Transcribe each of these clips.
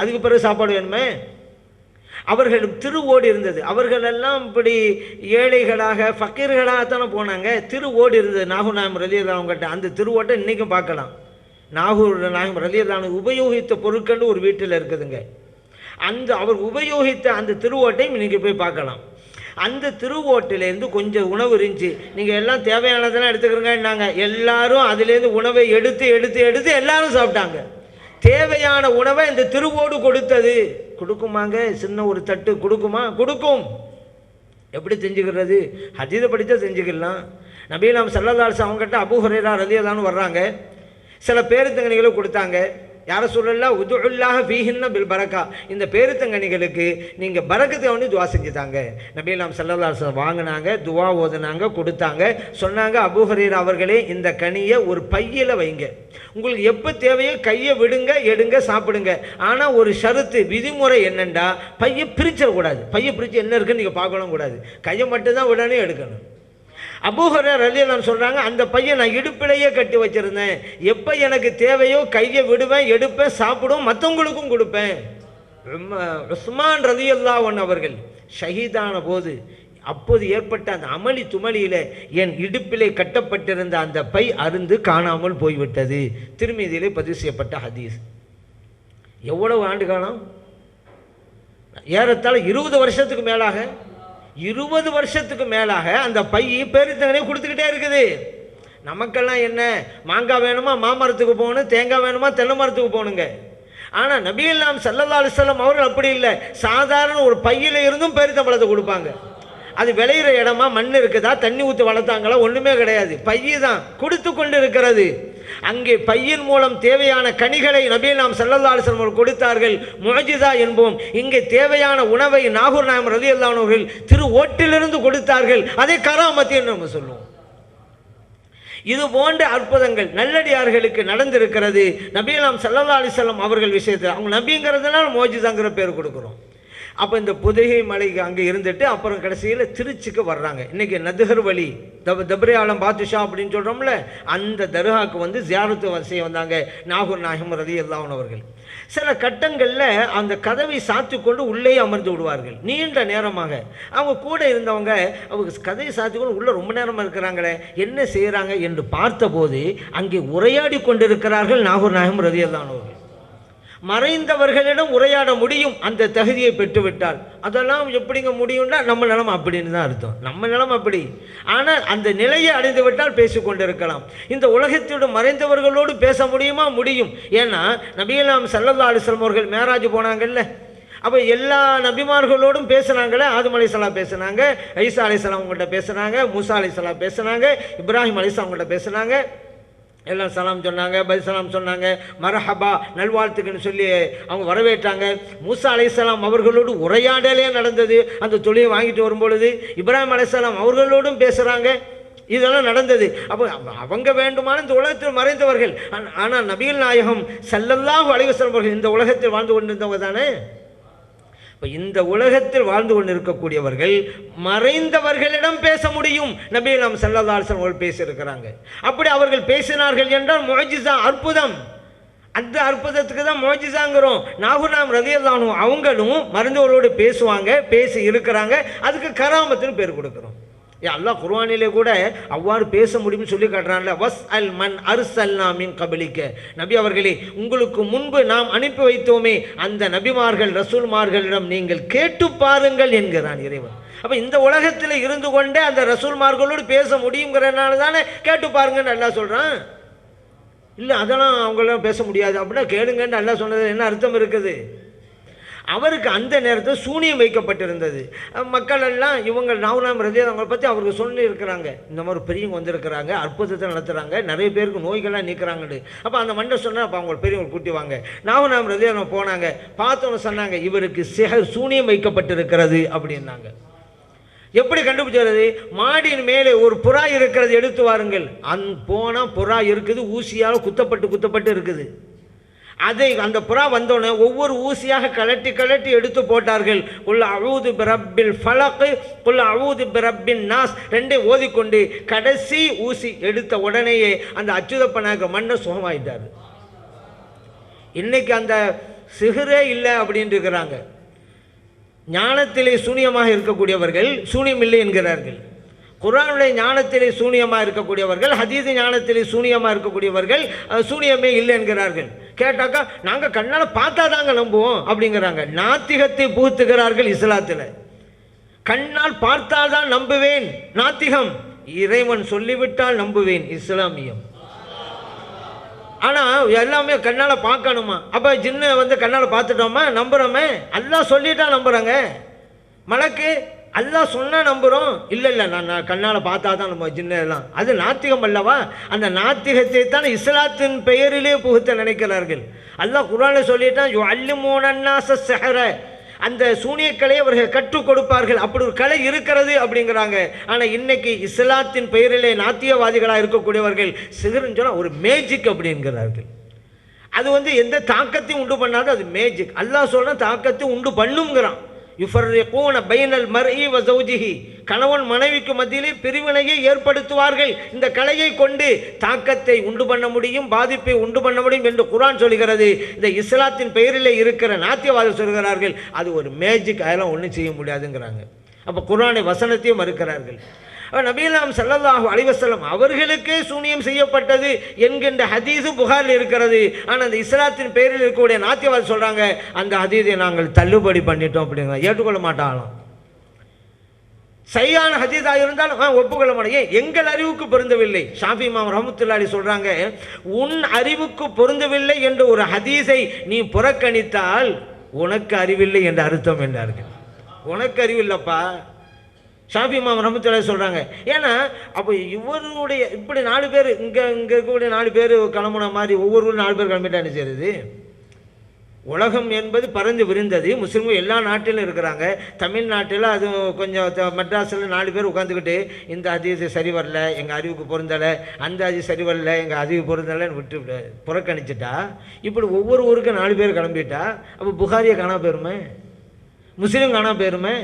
அதுக்கு பிறகு சாப்பாடு வேணுமே? அவர்கள் ஓடி இருந்தது. அவர்களெல்லாம் இப்படி ஏழைகளாக ஃபக்கீர்களாகத்தானே போனாங்க. திரு ஓடி இருந்தது. நாகூர் நாயம் ரலியதானவங்கிட்ட அந்த திருவோட்டை இன்றைக்கும் பார்க்கலாம். நாகூர் நாயம் ரலியதான உபயோகித்த பொருட்கள் ஒரு வீட்டில் இருக்குதுங்க. அந்த அவர் உபயோகித்த அந்த திருவோட்டையும் இன்றைக்கி போய் பார்க்கலாம். அந்த திருவோட்டிலேருந்து கொஞ்சம் உணவு இருந்துச்சு. நீங்கள் எல்லாம் தேவையானதெல்லாம் எடுத்துக்கிறீங்கன்னாங்க. எல்லாரும் அதுலேருந்து உணவை எடுத்து எடுத்து எடுத்து எல்லாரும் சாப்பிட்டாங்க. தேவையான உணவை இந்த திருவோடு கொடுத்தது. கொடுக்குமாங்க? சின்ன ஒரு தட்டு. கொடுக்குமா? கொடுக்கும். எப்படி செஞ்சுக்கிறது? ஹதீதை படித்தா செஞ்சுக்கலாம். நபீலாம் சல்லதாஸ் அவங்ககிட்ட அபு ஹுரேரா வர்றாங்க. சில பேருத்தங்கனிகளும் கொடுத்தாங்க. யார சொல்லல? உதுல்லாக ஃபீஹின்ன பில் பரக்கா. இந்த பேருத்தங்கனிகளுக்கு நீங்கள் பரக்கத்தை வந்து துவா செஞ்சுட்டாங்க. நபீலாம் செல்லல்லாசன் வாங்கினாங்க துவா ஓதுனாங்க கொடுத்தாங்க. சொன்னாங்க அபுஹரீர் அவர்களே இந்த கனியை ஒரு பையில் வைங்க. உங்களுக்கு எப்போ தேவையோ கையை விடுங்க எடுங்க சாப்பிடுங்க. ஆனால் ஒரு ஷருத்து விதிமுறை என்னென்னா பையை பிரிச்சிடக்கூடாது. பையை பிரித்து என்ன இருக்குன்னு நீங்கள் பார்க்கணும் கூடாது கையை மட்டும்தான் விடணும் எடுக்கணும். அபூஹரர் ரலியல்லான் சொல்கிறாங்க அந்த பையன் நான் இடுப்பிலேயே கட்டி வச்சுருந்தேன். எப்போ எனக்கு தேவையோ கையை விடுவேன் எடுப்பேன் சாப்பிடும் மற்றவங்களுக்கும் கொடுப்பேன். உஸ்மான் உஸ்மான் ரலியல்லாவன் அவர்கள் ஷஹீதான போது அப்போது ஏற்பட்ட அந்த அமளி துமளியில் என் இடுப்பிலே கட்டப்பட்டிருந்த அந்த பை அருந்து காணாமல் போய்விட்டது. திருமீதியிலே பதிவு செய்யப்பட்ட ஹதீஸ். எவ்வளவு ஆண்டு காலம்? ஏறத்தாழ இருபது வருஷத்துக்கு மேலாக இருபது வருஷத்துக்கு மேலாக அந்த பை பெருத்தங்கனே கொடுத்துக்கிட்டே இருக்குது. நமக்கெல்லாம் என்ன? மாங்காய் வேணுமா? மாமரத்துக்கு போகணும். தேங்காய் வேணுமா? தென்னை மரத்துக்கு போகணுங்க. ஆனால் நபியல்லாம் சல்லல்லா அலிஸ்லாம் அவர்கள் அப்படி இல்லை. சாதாரண ஒரு பையில இருந்தும் பெருத்தம்பழத்தை கொடுப்பாங்க. அது விளையிற இடமா? மண் இருக்குதா? தண்ணி ஊற்றி வளர்த்தாங்களா? ஒன்றுமே கிடையாது. பைய தான். கொடுத்து கொண்டு இருக்கிறது. அங்கே பையின் மூலம் தேவையான கனிகளை நபீலாம் நாம் செல்லல்லாசன் அவர்கள் கொடுத்தார்கள். முஜிதா என்போம். இங்கே தேவையான உணவை நாகூர் நாயம் ரதி அல்லானவர்கள் திரு ஓட்டிலிருந்து கொடுத்தார்கள். அதை கராமத்தி என்று நம்ம சொல்லுவோம். இது போன்ற அற்புதங்கள் நல்லடியார்களுக்கு நடந்திருக்கிறது. நபீலாம் சல்லல்லா அலிஸ்லாம் அவர்கள் விஷயத்தில். அவங்க நபிங்கிறதுனால மோஜிதாங்கிற பேர் கொடுக்குறோம். அப்போ இந்த புதுகை மலைக்கு அங்கே இருந்துட்டு அப்புறம் கடைசியில் திருச்சிக்கு வர்றாங்க. இன்னைக்கு நதுகர் வழி தப் தப்ரியாலம் பாத்துஷா அப்படின்னு சொல்கிறோம்ல அந்த தர்காவுக்கு வந்து ஜியாரத்து செய்ய வந்தாங்க நாகூர் நாயகம் ரதி அவர்கள். சில கட்டங்களில் அந்த கதவை சாத்தி கொண்டு உள்ளே அமர்ந்து விடுவார்கள். நீண்ட நேரமாக. அவங்க கூட இருந்தவங்க அவங்க கதவை சாத்தி கொண்டு உள்ளே ரொம்ப நேரமாக இருக்கிறாங்களே என்ன செய்கிறாங்க என்று பார்த்தபோது அங்கே உரையாடி கொண்டிருக்கிறார்கள் நாகூர் நாயகம் ரதி அவர்கள். மறைந்தவர்களிடம் உரையாட முடியும். அந்த தகுதியை பெற்றுவிட்டால். அதெல்லாம் எப்படிங்க முடியும்னா நம்ம நிலம் அப்படின்னு தான் அர்த்தம். நம்ம நிலம் அப்படி. ஆனால் அந்த நிலையை அடைந்து விட்டால் பேசிக்கொண்டிருக்கலாம். இந்த உலகத்தோடு மறைந்தவர்களோடு பேச முடியுமா? முடியும். ஏன்னா நபிகலாம் சல்லல்லா அலிஸ்லம் அவர்கள் மேராஜ் போனாங்கல்ல. அப்போ எல்லா நபிமார்களோடும் பேசுனாங்களே ஆதம் அலிசலாம் பேசுனாங்க ஐசா அலிசலாம் அவங்கள்ட்ட பேசுனாங்க மூசா அலிசலாம் பேசுனாங்க இப்ராஹிம் அலிசா அவங்கள்ட்ட பேசுனாங்க. எல்லாம் சலாம் சொன்னாங்க பதில் சலாம் சொன்னாங்க மரஹபா நல்வாழ்த்துக்குன்னு சொல்லி அவங்க வரவேற்றாங்க. மூசா அலைசலாம் அவர்களோடு உரையாடலே நடந்தது. அந்த தொழிலை வாங்கிட்டு வரும்பொழுது இப்ராஹிம் அலைசலாம் அவர்களோடும் பேசுகிறாங்க இதெல்லாம் நடந்தது. அப்போ அவங்க வேண்டுமான இந்த உலகத்தில் மறைந்தவர்கள். ஆனால் நபிகள் நாயகம் சல்லல்லாஹு அலைவசம் அவர்கள் இந்த உலகத்தில் வாழ்ந்து கொண்டிருந்தவங்க தானே? இப்போ இந்த உலகத்தில் வாழ்ந்து கொண்டிருக்கக்கூடியவர்கள் மறைந்தவர்களிடம் பேச முடியும். நபி நாம் செல்லதாசன் அவர்கள் பேசியிருக்கிறாங்க. அப்படி அவர்கள் பேசினார்கள் என்றால் மொஜிசா அற்புதம். அந்த அற்புதத்துக்கு தான் மோஜிசாங்கிறோம். நாகுநாம் ரதியல்லானு அவங்களும் மருந்தவர்களோடு பேசுவாங்க பேசி இருக்கிறாங்க. அதுக்கு கராமத்துன்னு பேர் கொடுக்குறோம். அல்லாஹ் குர்வானிலே கூட அவ்வாறு பேச முடியும்னு சொல்லி காட்டுறான்ல வஸ் அல் மன் அர்சல்னா மின் கபலிக்க. நபி அவர்களே உங்களுக்கு முன்பு நாம் அனுப்பி வைத்தோமே அந்த நபிமார்கள் ரசூல்மார்களிடம் நீங்கள் கேட்டு பாருங்கள் என்கிறான் இறைவன். அப்போ இந்த உலகத்தில் இருந்து கொண்டே அந்த ரசூல்மார்களோடு பேச முடியுங்கிறனால தானே கேட்டு பாருங்கன்னு நல்லா சொல்கிறான் இல்லை அதெல்லாம் அவங்களாம் பேச முடியாது. அப்படின்னா கேளுங்கன்னு நல்லா சொன்னது என்ன அர்த்தம் இருக்குது? அவருக்கு அந்த நேரத்தில் சூனியம் வைக்கப்பட்டிருந்தது. மக்கள் எல்லாம் இவங்க நவநாம் ரதி அவங்களை பற்றி அவருக்கு சொல்லி இருக்கிறாங்க இந்த மாதிரி பெரியவங்க வந்திருக்கிறாங்க அற்புதத்தை நடத்துகிறாங்க நிறைய பேருக்கு நோய்கள்லாம் நீக்கிறாங்கன்னு. அப்போ அந்த மண்டை சொன்னால் அப்போ அவங்க பெரியவங்க கூட்டி வாங்க. நாவநாம் போனாங்க பார்த்தவங்க சொன்னாங்க இவருக்கு சிக சூனியம் வைக்கப்பட்டிருக்கிறது அப்படின்னாங்க. எப்படி கண்டுபிடிச்சது மாடியின் மேலே ஒரு புறா இருக்கிறது எடுத்து வாருங்கள். அந் போனால் புறா இருக்குது ஊசியால் குத்தப்பட்டு குத்தப்பட்டு இருக்குது. அதை அந்த புறா வந்தோடனே ஒவ்வொரு ஊசியாக கலட்டி கலட்டி எடுத்து போட்டார்கள். உள்ள அழுது பிரப்பில் ஃபலக்கு உள்ள அழுது பிரப்பின் நாஸ் ரெண்டே ஓதிக்கொண்டு கடைசி ஊசி எடுத்த உடனேயே அந்த அச்சுதப்பனாக மன்னர் சுகமாயிட்டார். இன்னைக்கு அந்த சிகரே இல்லை அப்படின்ட்டு இருக்கிறாங்க ஞானத்திலே சூனியமாக இருக்கக்கூடியவர்கள் சூனியம் இல்லை என்கிறார்கள். குரானுடைய ஞானத்திலே சூனியமாக இருக்கக்கூடியவர்கள் ஹதீஸ் ஞானத்திலே சூனியமாக இருக்கக்கூடியவர்கள் சூனியமே இல்லை என்கிறார்கள். கேட்டாக்கா நாங்கள் கண்ணால் பார்த்தா தாங்க நம்புவோம் அப்படிங்கிறாங்க. நாத்திகத்தை புகுத்துகிறார்கள் இஸ்லாத்தில். கண்ணால் பார்த்தால்தான் நம்புவேன் நாத்திகம். இறைவன் சொல்லிவிட்டால் நம்புவேன் இஸ்லாமியம். ஆனால் எல்லாமே கண்ணால் பார்க்கணுமா? அப்போ ஜின்ன வந்து கண்ணால் பார்த்துட்டோமா? நம்புகிறோமே எல்லாம் சொல்லிட்டா நம்புகிறாங்க மலக்கு அல்லாஹ் சொன்னால் நம்புகிறோம் இல்லை இல்லை நான் நான் கண்ணால் பார்த்தா தான் நம்ம ஜின்னெல்லாம் அது நாத்திகம் அல்லவா? அந்த நாத்திகத்தை தான் இஸ்லாத்தின் பெயரிலே புகுத்த நினைக்கிறார்கள். அல்லாஹ் குரானை சொல்லிட்டான் யு அல்லுமோனன்னாச செஹர அந்த சூனியக்கலையை அவர்கள் கற்றுக் கொடுப்பார்கள். அப்படி ஒரு கலை இருக்கிறது அப்படிங்கிறாங்க. ஆனால் இன்னைக்கு இஸ்லாத்தின் பெயரிலே நாத்தியவாதிகளாக இருக்கக்கூடியவர்கள் சிகரன் சொன்னால் ஒரு மேஜிக் அப்படிங்கிறார்கள். அது வந்து எந்த தாக்கத்தையும் உண்டு பண்ணாது அது மேஜிக் அல்லாஹ் சொல்ற தாக்கத்தை உண்டு பண்ணுங்கிறான். யுஃபர்ரிகூன பைனல் மர்இ வ ஜௌஜிஹி கணவன் மனைவிக்கு மத்தியிலே பிரிவினையை ஏற்படுத்துவார்கள். இந்த கலையை கொண்டு தாக்கத்தை உண்டு பண்ண முடியும் பாதிப்பை உண்டு பண்ண முடியும் என்று குரான் சொல்கிறது. இந்த இஸ்லாத்தின் பெயரிலே இருக்கிற நாத்தியவாதம் சொல்கிறார்கள். அது ஒரு மேஜிக் அதெல்லாம் ஒன்றும் செய்ய முடியாதுங்கிறாங்க. அப்போ குரானை வசனத்தையும் மறுக்கிறார்கள். நபீலாம் ஸல்லல்லாஹு அலைஹி அவர்களுக்கே சூனியம் செய்யப்பட்டது என்கின்ற ஹதீஸு புகாரில் இருக்கிறது. ஆனால் அந்த இஸ்லாத்தின் பெயரில் இருக்கக்கூடிய நாத்தியவாதி சொல்கிறாங்க அந்த ஹதீஸை நாங்கள் தள்ளுபடி பண்ணிட்டோம் அப்படிங்கிற ஏற்றுக்கொள்ள மாட்டாங்களாம். சரியான ஹதீஸாக இருந்தாலும் ஆ, ஒப்புக்கொள்ள மாட்டேன் ஏன்? எங்கள் அறிவுக்கு பொருந்தவில்லை. ஷாஃபி மாம் ரஹமத்துல்லாடி சொல்கிறாங்க உன் அறிவுக்கு பொருந்தவில்லை என்ற ஒரு ஹதீஸை நீ புறக்கணித்தால் உனக்கு அறிவில்லை என்ற அர்த்தம் என்றார்கள். உனக்கு அறிவில்லைப்பா. ஷாஃபி மாம் ரஹமத்துல்லா சொல்கிறாங்க ஏன்னா அப்போ இவருடைய இப்படி நாலு பேர் இங்கே இங்கே இருக்கக்கூடிய நாலு பேர் கிளம்புன மாதிரி ஒவ்வொரு நாலு பேர் கிளம்பிட்டான்னு செய்யுது உலகம் என்பது பறந்து விரிந்தது. முஸ்லீம்கள் எல்லா நாட்டிலும் இருக்கிறாங்க. தமிழ்நாட்டில் அது கொஞ்சம் மெட்ராஸில் நாலு பேர் உட்காந்துக்கிட்டு இந்த அதிவு சரி வரல எங்கள் அறிவுக்கு பொருந்தலை அந்த அதி சரி வரல எங்கள் அறிவு பொருந்தலைன்னு விட்டு புறக்கணிச்சிட்டா இப்படி ஒவ்வொரு ஊருக்கும் நாலு பேர் கிளம்பிட்டா அப்போ புகாரியை காணா போயிருமே? முஸ்லீம் காணா போயிருமே?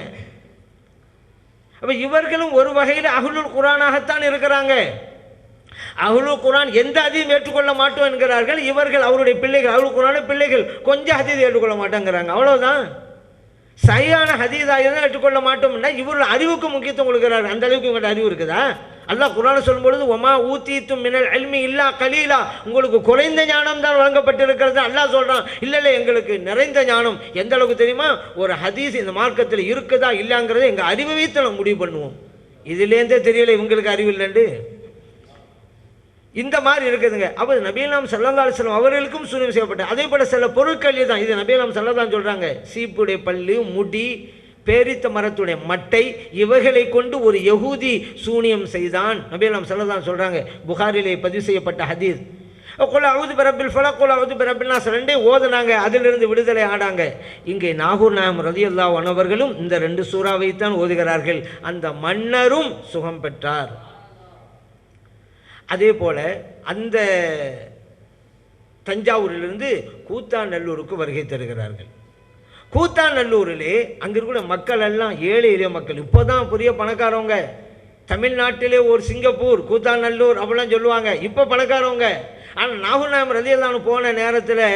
அப்போ இவர்களும் ஒரு வகையில் அகுலுல் குரானாகத்தான் இருக்கிறாங்க. அகுலுல் குரான் எந்த அதிகம் ஏற்றுக்கொள்ள மாட்டோம் என்கிறார்கள். இவர்கள் அவருடைய பிள்ளைகள் அகுல் குரான பிள்ளைகள் கொஞ்சம் ஹதீஸ் ஏற்றுக்கொள்ள மாட்டேங்கிறாங்க. அவ்வளோதான் சரியான ஹதீதாக இருந்தால் ஏற்றுக்கொள்ள மாட்டோம்னா இவர்கள் அறிவுக்கு முக்கியத்துவம் கொடுக்குறாரு அந்த அளவுக்கு இவங்கள்ட்ட அறிவு இருக்குதா? அல்லாஹ் குரானை சொல்லும்பொழுது ஒமா ஊத்தீத்தும் மினல் அல்மி இல்லா கலீலா. உங்களுக்கு குறைந்த ஞானம் தான் வழங்கப்பட்டிருக்கிறது. அல்லாஹ் சொல்கிறான் இல்லை இல்லை எங்களுக்கு நிறைந்த ஞானம். எந்த அளவுக்கு தெரியுமா? ஒரு ஹதீஸ் இந்த மார்க்கத்தில் இருக்குதா இல்லைங்கிறத எங்கள் அறிவு வைத்து நம்ம முடிவு பண்ணுவோம். இதுலேருந்தே தெரியல இவங்களுக்கு அறிவு இல்லைண்டு இந்த மாதிரி இருக்குதுங்க. அப்போ நபீலாம் சல்லல்லா செல்லம் அவர்களுக்கும் சூரியம் செய்யப்பட்டேன் அதே போல சில பொருட்கள் தான் இது நபீலாம் சல்லதான் சொல்கிறாங்க சீப்புடைய பல்லு முடி பேரித்த மரத்துடைய மட்டை இவைகளை கொண்டு ஒரு யகூதி சூனியம் செய்தான். நபீலாம் சொல்லதான் சொல்கிறாங்க புகாரிலே பதிவு செய்யப்பட்ட ஹதீஸ். கொல அவுது பிறப்பில் ஃபல கொல அவுது பிரபில் ரெண்டே ஓதுனாங்க அதிலிருந்து விடுதலை ஆடாங்க இங்கே நாகூர் நாயம் ரதியுல்லா அவர்களும் இந்த ரெண்டு சூறாவைத்தான் ஓதுகிறார்கள். அந்த மன்னரும் சுகம் பெற்றார். அதே போல் அந்த தஞ்சாவூரிலிருந்து கூத்தாநல்லூருக்கு வருகை தருகிறார்கள். கூத்தாநல்லூரிலே அங்கே இருக்கிற மக்கள் எல்லாம் ஏழை எளிய மக்கள். இப்போ தான் புதிய பணக்காரவங்க. தமிழ்நாட்டிலே ஒரு சிங்கப்பூர் கூத்தாநல்லூர் அப்படிலாம் சொல்லுவாங்க. இப்போ பணக்காரவங்க. ஆனால் நாகூர் ரதியெல்லாம் ரதியல்லான்னு போன நேரத்தில்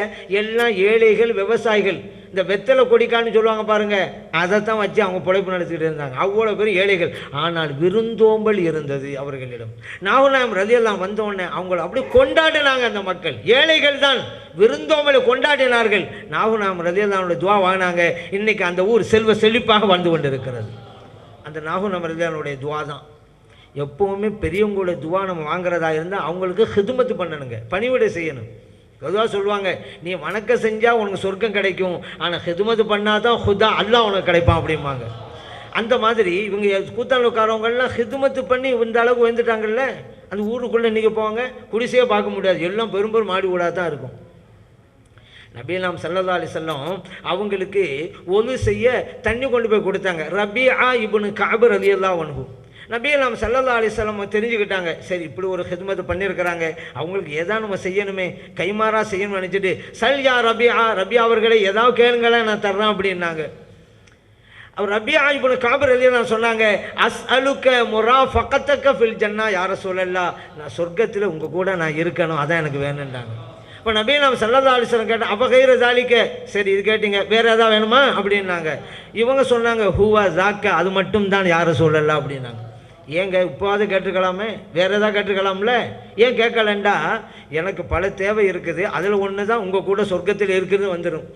எல்லாம் ஏழைகள் விவசாயிகள் இந்த வெத்தலை கொடிக்கான்னு சொல்லுவாங்க பாருங்கள் அதைத்தான் வச்சு அவங்க பிழைப்பு நடத்திக்கிட்டு இருந்தாங்க. அவ்வளோ பேர் ஏழைகள். ஆனால் விருந்தோம்பல் இருந்தது அவர்களிடம். நாகூர் ரதியெல்லாம் வந்தோடனே அவங்கள அப்படி கொண்டாடினாங்க அந்த மக்கள். ஏழைகள் தான் விருந்தோம்பலை கொண்டாடினார்கள். நாகூர் நாயம் ரதியல்லானுடைய துவா வாங்கினாங்க. இன்றைக்கி அந்த ஊர் செல்வ செழிப்பாக வாழ்ந்து கொண்டிருக்கிறது. அந்த நாகூர் ரதியானுடைய துவா தான். எப்போவுமே பெரியவங்களோட துவா நம்ம வாங்குறதா இருந்தால் அவங்களுக்கு ஹிதுமத்து பண்ணணுங்க. பணிவிடை செய்யணும். பொதுவாக சொல்லுவாங்க நீ வணக்கம் செஞ்சால் உனக்கு சொர்க்கம் கிடைக்கும். ஆனால் ஹிதுமத்து பண்ணால் தான் ஹுதா அல்லாஹ் உனக்கு கிடைப்பான் அப்படிம்பாங்க. அந்த மாதிரி இவங்க கூத்தாண்டக்காரவங்கெல்லாம் ஹிதுமத்து பண்ணி இந்த அளவுக்கு வந்துட்டாங்கல்ல அந்த ஊருக்குள்ளே இன்றைக்கி போவாங்க குடிசையே பார்க்க முடியாது. எல்லாம் பெரும்பெரும் மாடி ஊடாக தான் இருக்கும். நபீலாம் செல்லதாலே செல்லம் அவங்களுக்கு ஒது செய்ய தண்ணி கொண்டு போய் கொடுத்தாங்க. ரபியா இப்னு காபர் அலி அல்லா வன்ஹு நபீலாம் சல்லல்லா அலிசல்லம் தெரிஞ்சுக்கிட்டாங்க. சரி இப்படி ஒரு ஹித்மத் பண்ணியிருக்கிறாங்க அவங்களுக்கு எதா நம்ம செய்யணுமே கைமாறா செய்யணும்னு நினச்சிட்டு சல் யா ரபியா ரபியா அவர்களை ஏதாவது கேளுங்களேன் நான் தர்றேன் அப்படின்னாங்க. அவர் ரபியா இப்போ காபர் அலியா நான் சொன்னாங்க அஸ் அலுக்க முரா ஃபக்கத்தக்க ஃபில் ஜன்னா யாரை சொல்லலா நான் சொர்க்கத்தில் உங்கள் கூட நான் இருக்கணும் அதான் எனக்கு வேணுன்றாங்க இப்போ நபீ நாம் சல்லல்லா அலிஸ்லம் கேட்டேன் அப்போ கைர தாலிக்க? சரி இது கேட்டீங்க வேறு எதாவது வேணுமா? அப்படின்னாங்க. இவங்க சொன்னாங்க ஹூவா ஜாக்க அது மட்டும் தான் யாரை சொல்லல அப்படின்னாங்க. ஏங்க இப்போது கேட்டுக்கலாமே வேறு எதாவது கேட்டுக்கலாம்ல ஏன் கேட்கலண்டா? எனக்கு பல தேவை இருக்குது. அதில் ஒன்று தான் உங்கள் கூட சொர்க்கத்தில் இருக்குதுன்னு வந்துடும்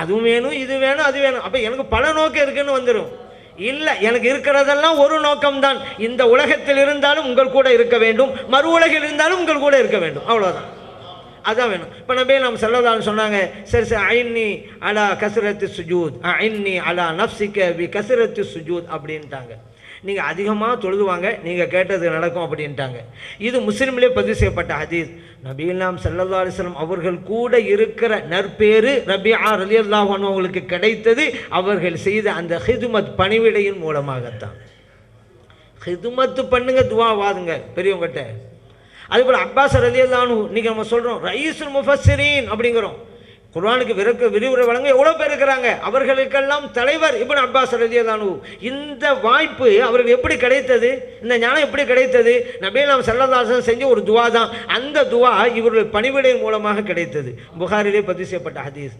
அதுவும் வேணும் இது வேணும் அது வேணும். அப்போ எனக்கு பல நோக்கம் இருக்குன்னு வந்துடும் இல்லை எனக்கு இருக்கிறதெல்லாம் ஒரு நோக்கம்தான். இந்த உலகத்தில் இருந்தாலும் உங்கள் கூட இருக்க வேண்டும். மறு உலகில் இருந்தாலும் உங்கள் கூட இருக்க வேண்டும். அவ்வளோதான் அதான் வேணும். இப்போ நபே நம்ம செல்லதான்னு சொன்னாங்க சரி சரி ஐன்னி அலா கசரத்து சுஜூத் ஐன்னி அலா நப்சிக்க வி கசரத்து சுஜூத் அப்படின்ட்டாங்க. நீங்கள் அதிகமாக தொழுதுவாங்க நீங்கள் கேட்டது நடக்கும் அப்படின்ட்டாங்க. இது முஸ்லீம்லே பதிவு செய்யப்பட்ட ஹதீஸ். நபீலாம் சல்லா அலிஸ்லாம் அவர்கள் கூட இருக்கிற நற்பேறு ரபியா ரலி அல்லாஹ் அவங்களுக்கு கிடைத்தது அவர்கள் செய்த அந்த ஹிதுமத் பணிவிடையின் மூலமாகத்தான். ஹிதுமத்து பண்ணுங்க துவா வாதுங்க பெரியவங்ககிட்ட. அதுபோல் அப்பாஸ் ரலி அல்லானு இன்னைக்கு நம்ம சொல்கிறோம் ரைஸ் முஃபஸ்ஸிரீன் அப்படிங்கிறோம். குர்வானுக்கு விரக்க விரிவுரை வழங்க எவ்வளோ பேர் இருக்கிறாங்க? அவர்களுக்கெல்லாம் தலைவர் இப்னு அப்பாஸ் ரஜியதானு இந்த வாய்ப்பு அவருக்கு எப்படி கிடைத்தது? இந்த ஞானம் எப்படி கிடைத்தது? நபீலாம் செல்லதாசன் செஞ்ச ஒரு துவா தான். அந்த துவா இவர்கள் பணிவிடை மூலமாக கிடைத்தது. புகாரிலே பதிவு செய்யப்பட்ட ஹதீஸ்.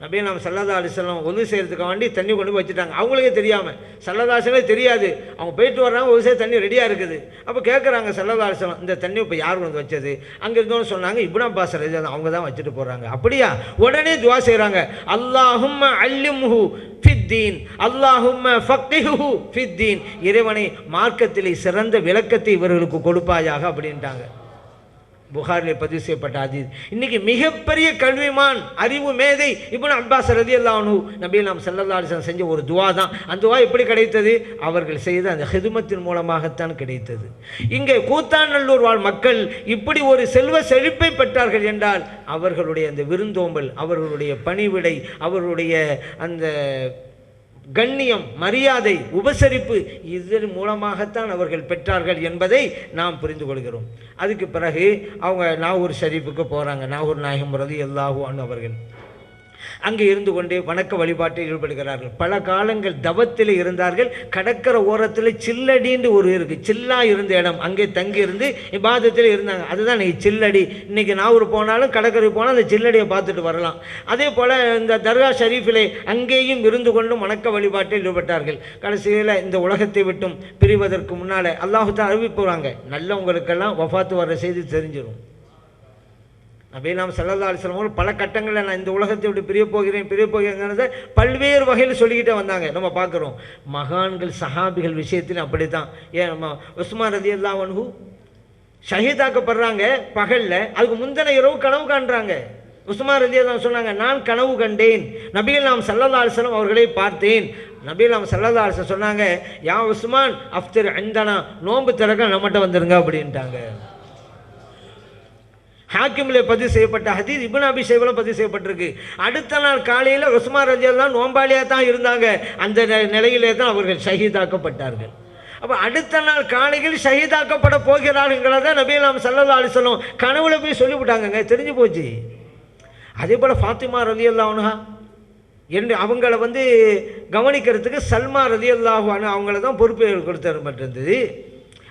நபீ நம்ம சல்லதா அலிசல்லாம் ஒன்று செய்கிறதுக்கு வேண்டி தண்ணி கொண்டு போய் வச்சுட்டாங்க. அவங்களுக்கே தெரியாமல் சல்லதாசனே தெரியாது. அவங்க போயிட்டு வர்றாங்க ஒரு சேர் தண்ணி ரெடியாக இருக்குது. அப்போ கேட்குறாங்க சல்லதா அலிஸ்லாம் இந்த தண்ணி இப்போ யார் கொண்டு வச்சது? அங்கே இருந்தோன்னு சொன்னாங்க இப்படா பாசர் அவங்க தான் வச்சுட்டு போகிறாங்க அப்படியா? உடனே துவா செய்கிறாங்க அல்லாஹும்ம அல்லிம்ஹு ஃபித்தீன் அல்லாஹும் ஃபக்திஹு ஃபித்தீன் இறைவனை மார்க்கத்திலே சிறந்த விளக்கத்தை இவர்களுக்கு கொடுப்பாயாக அப்படின்ட்டாங்க. புகாரில் பதிவு செய்யப்பட்ட அதீத் இன்னைக்கு மிகப்பெரிய கல்விமான் அறிவு மேதை இப்போ அப்பாஸ் ரதி அல்லாஹு நபி நாம் செல்லல்லா செஞ்ச ஒரு துவா தான். அந்த துவா எப்படி கிடைத்தது? அவர்கள் செய்த அந்த ஹிதுமத்தின் மூலமாகத்தான் கிடைத்தது. இங்கே கூத்தாநல்லூர் வாழ் மக்கள் இப்படி ஒரு செல்வ செழிப்பை பெற்றார்கள் என்றால் அவர்களுடைய அந்த விருந்தோம்பல் அவர்களுடைய பணிவிடை அவர்களுடைய அந்த கண்ணியம் மரியாதை உபசரிப்பு இதன் மூலமாகத்தான் அவர்கள் பெற்றார்கள் என்பதை நாம் புரிந்து கொள்கிறோம். அதுக்கு பிறகு அவங்க நாகூர் ஷரீஃபுக்கு போகிறாங்க நாகூர் நாயகம் ரதி எல்லாஹுவான் அவர்கள். அங்கே இருந்து கொண்டே வணக்க வழிபாட்டில் ஈடுபடுகிறார்கள். பல காலங்கள் தவத்தில் இருந்தார்கள். கடற்கரை ஓரத்தில் சில்லடின்னு ஒரு இருக்குது சில்லா இருந்த இடம். அங்கே தங்கி இருந்து இருந்தாங்க. அதுதான் இன்றைக்கி சில்லடி. இன்னைக்கு நாகூர் போனாலும் கடற்கரை போனால் அந்த சில்லடியை பார்த்துட்டு வரலாம். அதே போல் இந்த தர்கா ஷரீஃபிலே அங்கேயும் இருந்து கொண்டும் வணக்க வழிபாட்டில் ஈடுபட்டார்கள். கடைசியில் இந்த உலகத்தை விட்டும் பிரிவதற்கு முன்னால் அல்லாஹு தான் அறிவிப்புறாங்க நல்லவங்களுக்கெல்லாம் வஃபாத்து வர செய்தி தெரிஞ்சிடும் நபீலாம் சல்லல்லா அலிஸ்லாம் பல கட்டங்களில் நான் இந்த உலகத்தை விட்டு பிரிய போகிறேன் பிரிய போகிறேங்கிறத பல்வேறு வகையில் சொல்லிக்கிட்டே வந்தாங்க. நம்ம பார்க்குறோம். மகான்கள் சஹாபிகள் விஷயத்தில் அப்படி தான் ஏன் நம்ம உஸ்மான் ரதி அல்லாவன்ஹூ ஷஹீதாக்கப்படுறாங்க பகலில் அதுக்கு முந்தின இரவு கனவு காண்றாங்க. உஸ்மான் ரதி தான் சொன்னாங்க நான் கனவு கண்டேன். நபிகள் நாம் சல்லல்லா அலிஸ்லாம் அவர்களை பார்த்தேன். நபிகள் நாம் சல்லல்லா அலிஸ்லாம் சொன்னாங்க யா உஸ்மான் அஃப்தர் அந்தனா நோன்பு திறக்க நம்மகிட்ட வந்துருங்க. அப்படின்ட்டாங்க. ஹாக்கிமில் பதிவு செய்யப்பட்ட ஹதீஸ் இப்னு அபி பதிவு செய்யப்பட்டிருக்கு. அடுத்த நாள் காலையில் உஸ்மான் ரஜியெல்லாம் நோம்பாளியாக தான் இருந்தாங்க. அந்த நெ- நிலையிலே தான் அவர்கள் ஷஹீதாக்கப்பட்டார்கள். அப்போ அடுத்த நாள் காலையில் ஷஹீதாக்கப்பட போகிறார்கள்ங்கிறத நபீலாம் சல்லல்லா சொல்லும் கனவுல போய் சொல்லிவிட்டாங்கங்க. தெரிஞ்சு போச்சு. அதே போல் ஃபாத்திமா ரலி அல்லாஹா என்று அவங்கள வந்து கவனிக்கிறதுக்கு சல்மா ரதி அல்லாஹானு அவங்கள தான் பொறுப்பு கொடுத்தப்பட்டிருந்தது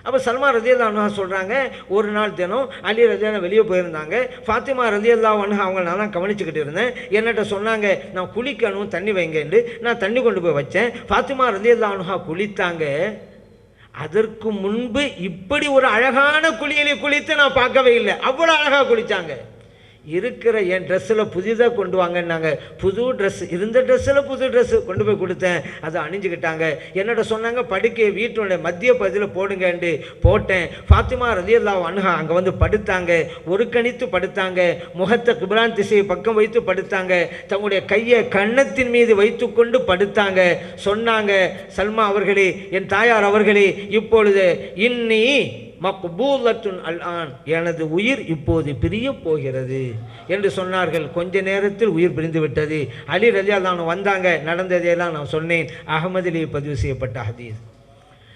அப்போ சல்மா ரதி அல்லாஹா சொல்கிறாங்க ஒரு நாள் தினம் அலி ரதியான வெளியே போயிருந்தாங்க. ஃபாத்திமா ரதி அல்லாஹானு அவங்கள நான் கவனிச்சுக்கிட்டு இருந்தேன். என்னட்ட சொன்னாங்க நான் குளிக்கணும் தண்ணி வைங்கன்னு நான் தண்ணி கொண்டு போய் வச்சேன். ஃபாத்திமா ரதி அல்லாஹா குளித்தாங்க. அதற்கு முன்பு இப்படி ஒரு அழகான குளியலை குளித்து நான் பார்க்கவே இல்லை. அவ்வளோ அழகாக குளித்தாங்க இருக்கிற என் ட்ரெஸ்ஸில் புதிதாக கொண்டு வாங்கன்னாங்க. புது ட்ரெஸ் இருந்த ட்ரெஸ்ஸில் புது ட்ரெஸ்ஸு கொண்டு போய் கொடுத்தேன். அதை அணிஞ்சுக்கிட்டாங்க. என்னோட சொன்னாங்க படுக்கையை வீட்டினுடைய மத்திய பகுதியில் போடுங்கன்ட்டு போட்டேன். ஃபாத்திமா ரதியல்லா அணுகா அங்கே வந்து படுத்தாங்க. ஒரு கணித்து படுத்தாங்க. முகத்தை குபரான் திசையை பக்கம் வைத்து படுத்தாங்க. தங்களுடைய கையை கன்னத்தின் மீது வைத்து கொண்டு படுத்தாங்க. சொன்னாங்க சல்மா அவர்களே என் தாயார் அவர்களே இப்பொழுது இன்னி மக்பூலத்துன் அல் ஆன் எனது உயிர் இப்போது பிரிய போகிறது. என்று சொன்னார்கள். கொஞ்ச நேரத்தில் உயிர் பிரிந்து விட்டது அலி ரலியா நான் வந்தாங்க. நடந்ததையெல்லாம் நான் சொன்னேன். அகமதிலே பதிவு செய்யப்பட்ட ஹதீஸ்.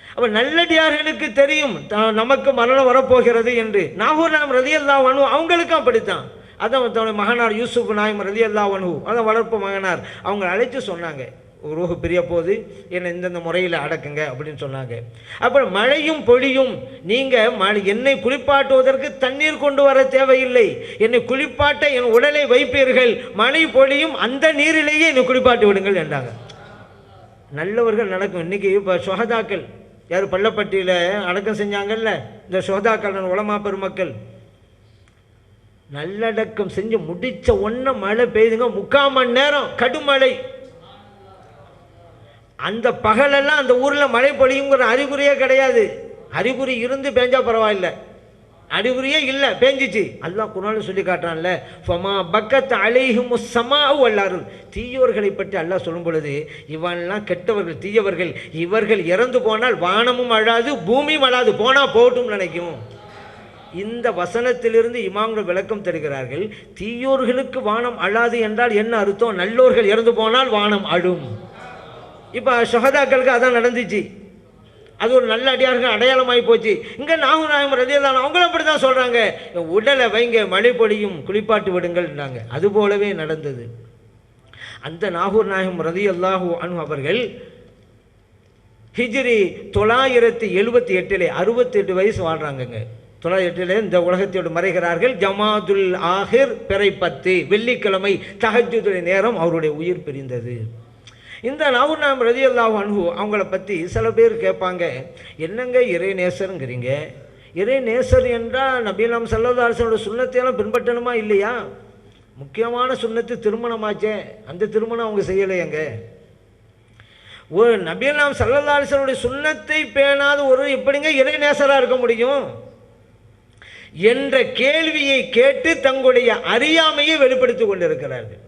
அப்போ நல்லடியார்களுக்கு தெரியும். த- நமக்கு மரணம் வரப்போகிறது என்று. நாகூர் நாம் ரலியல்லா வனு அவங்களுக்கும் அப்படித்தான் அதான் தன்னுடைய மகனார் யூசுப் நாயம் ரலியல்லா வனு அதான் வளர்ப்பு மகனார். அவங்க அழைத்து சொன்னாங்க. ரூஹு பிரிய போது என்னை இந்தந்த முறையில் அடக்குங்க அப்படின்னு சொன்னாங்க. அப்புறம் மழையும் பொழியும். நீங்கள் மழை என்னை குளிப்பாட்டுவதற்கு தண்ணீர் கொண்டு வர தேவையில்லை. என்னை குளிப்பாட்ட என் உடலை வைப்பீர்கள். மழை பொழியும் அந்த நீரிலேயே என்னை குளிப்பாட்டி விடுங்கள் என்றாங்க. நல்லவர்கள் நடக்கும். இன்றைக்கி இப்போ சுகதாக்கள் யார் பள்ளப்பட்டியில் அடக்கம் செஞ்சாங்கல்ல இந்த சுகதாக்கள் உலமா பெருமக்கள். நல்லடக்கம் செஞ்சு முடித்த ஒன்றை மழை பெய்யுதுங்க முக்கால் மணி நேரம் கடுமழை. அந்த பகலெல்லாம் அந்த ஊரில் மழை பொழியுங்கிற அறிகுறியே கிடையாது. அறிகுறி இருந்து பேஞ்சால் பரவாயில்ல. அறிகுறியே இல்லை பேஞ்சிச்சு. அல்லாஹ் குரான் சொல்லி காட்டுறான்ல ஃபமா பக்கத் அலைஹும் சமாவு அல்லாரும் தீயோர்களை பற்றி அல்லாஹ் சொல்லும் பொழுது இவன்லாம் கெட்டவர்கள் தீயவர்கள். இவர்கள் இறந்து போனால் வானமும் அழாது பூமியும் அழாது போனால் போகட்டும் நினைக்கும். இந்த வசனத்திலிருந்து இமாம்கள் விளக்கம் தருகிறார்கள் தீயோர்களுக்கு வானம் அழாது என்றால் என்ன அர்த்தம்? நல்லோர்கள் இறந்து போனால் வானம் அழும். இப்போ சுகதாக்களுக்கு அதான் நடந்துச்சு. அது ஒரு நல்ல அடியார்கள் அடையாளமாகி போச்சு. இங்கே நாகூர் நாயம் ரதியல்லான் அவங்களும் அப்படி தான் சொல்கிறாங்க உடலை வைங்க மழை பொழியும் குளிப்பாட்டு விடுங்கள்ன்றாங்க அது போலவே நடந்தது. அந்த நாகூர் நாயகம் ரதி அல்லாஹூ அனு அவர்கள் ஹிஜ்ரி தொள்ளாயிரத்தி எழுபத்தி எட்டிலே அறுபத்தெட்டு வயசு வாழ்கிறாங்கங்க தொள்ளாயிரத்தி எட்டிலே இந்த உலகத்தோடு மறைகிறார்கள். ஜமாதுல் ஆஹிர் பிறை பத்து வெள்ளிக்கிழமை தகஜுதுடைய நேரம் அவருடைய உயிர் பிரிந்தது. இந்த நாகூர் நாம் ரதி அல்லாஹ் அன்ஹு அவங்கள பற்றி சில பேர் கேட்பாங்க. என்னங்க இறை நேசருங்கிறீங்க இறை நேசர் என்றால் நபீலாம் சல்லல்லா சுண்ணத்தையெல்லாம் பின்பற்றணுமா இல்லையா? முக்கியமான சுண்ணத்து திருமணமாச்சே. அந்த திருமணம் அவங்க செய்யலையங்க. ஒரு நபீலாம் சல்லல்லா சுண்ணத்தை பேணாத ஒரு எப்படிங்க இறை நேசராக இருக்க முடியும்? என்ற கேள்வியை கேட்டு தங்களுடைய அறியாமையை வெளிப்படுத்திக் கொண்டிருக்கிறார்கள்.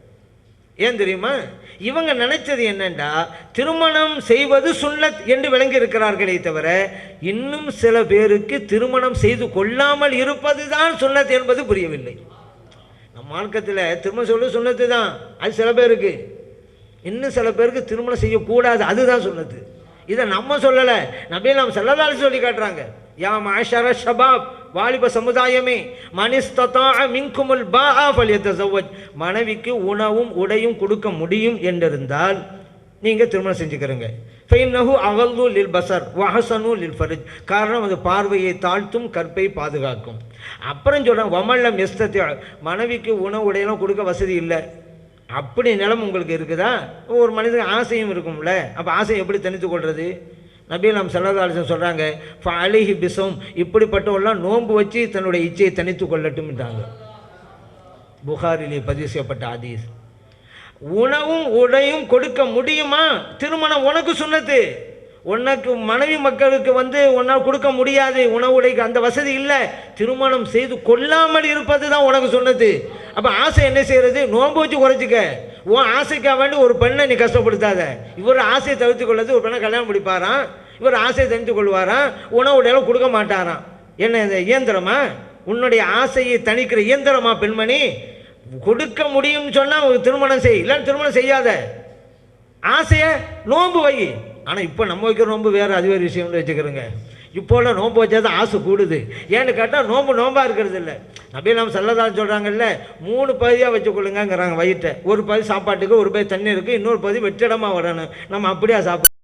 ஏன் தெரியுமா? இவங்க நினைச்சது என்னண்டா? திருமணம் செய்வது சுண்ணத் என்று விளங்கி இருக்கிறார்களே தவிர இன்னும் சில பேருக்கு திருமணம் செய்து கொள்ளாமல் இருப்பது தான் சுண்ணத் என்பது புரியவில்லை. நம்ம மார்க்கத்தில் திருமணம் சொல்ல சுண்ணத்து தான். அது சில பேருக்கு. இன்னும் சில பேருக்கு திருமணம் செய்யக்கூடாது. அதுதான் சுண்ணத்து. இதை நம்ம சொல்லலை. நபி நாம் செல்லதாலும் சொல்லி காட்டுறாங்க. யா மாஷர ஷபாப் வாலிப சமுதாயமே மனிஸ்ததா மின்குமுல் பா ஃபலியத்தசவஜ் மனைவிக்கு உணவும் உடையும் கொடுக்க முடியும் என்றிருந்தால் நீங்கள் திருமணம் செஞ்சுக்கிறீங்க ஃபைனஹு அகல்து லில் பசர் வஹசனு லில் ஃபரிஜ் காரணம் அது பார்வையை தாழ்த்தும் கற்பை பாதுகாக்கும் அப்புறம் சொல்கிறாங்க வமல்லம் எஸ்தத்தி மனைவிக்கு உணவு உடையெல்லாம் கொடுக்க வசதி இல்லை அப்படி நிலம் உங்களுக்கு இருக்குதா ஒரு மனிதனுக்கு ஆசையும் இருக்கும்ல? அப்போ ஆசையை எப்படி தனித்து கொள்வது நபி நாம் செல்லதாலசன் சொல்கிறாங்க அலிஹி பிசம் இப்படிப்பட்டவெல்லாம் நோன்பு வச்சு தன்னுடைய இச்சையை தனித்து கொள்ளட்டும்ன்றாங்க புகாரிலே பதிவு செய்யப்பட்ட ஆதீஸ் உணவும் உடையும் கொடுக்க முடியுமா? திருமணம் உனக்கு சொன்னது உனக்கு மனைவி மக்களுக்கு வந்து உன்னால் கொடுக்க முடியாது. உணவு உடைக்கு அந்த வசதி இல்லை. திருமணம் செய்து கொள்ளாமல் இருப்பது தான் உனக்கு சொன்னது அப்போ ஆசை என்ன செய்யறது? நோன்பு வச்சு குறைச்சிக்க. உன் ஆசைக்காக வேண்டி ஒரு பெண்ணை நீ கஷ்டப்படுத்தாத. இவர் ஆசையை தவிர்த்து கொள்ளது ஒரு பெண்ணை கல்யாணம் முடிப்பாராம்? இவர் ஆசையை தெரிந்து கொள்வாராம் உணவுடையெல்லாம் கொடுக்க மாட்டாராம் என்ன இந்த இயந்திரமா? உன்னுடைய ஆசையை தணிக்கிற இயந்திரமா பெண்மணி? கொடுக்க முடியும்னு சொன்னால் திருமணம் செய் இல்லை திருமணம் செய்யாத. ஆசையை நோன்பு வை. ஆனால் இப்போ நம்ம வைக்கிற நோன்பு வேறு அது வேறு விஷயம்னு வச்சுக்கிறோங்க. இப்போல்லாம் நோன்பு வச்சா தான் ஆசை கூடுது. ஏன்னு கேட்டால் நோன்பு நோம்பாக இருக்கிறது இல்லை. அப்படியே நம்ம செல்லதான் சொல்கிறாங்கல்ல மூணு பகுதியாக வச்சுக்கொள்ளுங்கங்கிறாங்க வயிற்றை. ஒரு பகுதி சாப்பாட்டுக்கு ஒரு பகுதி தண்ணி இருக்குது இன்னொரு பகுதி வெற்றிடமாக வரணும். நம்ம அப்படியே சாப்பிட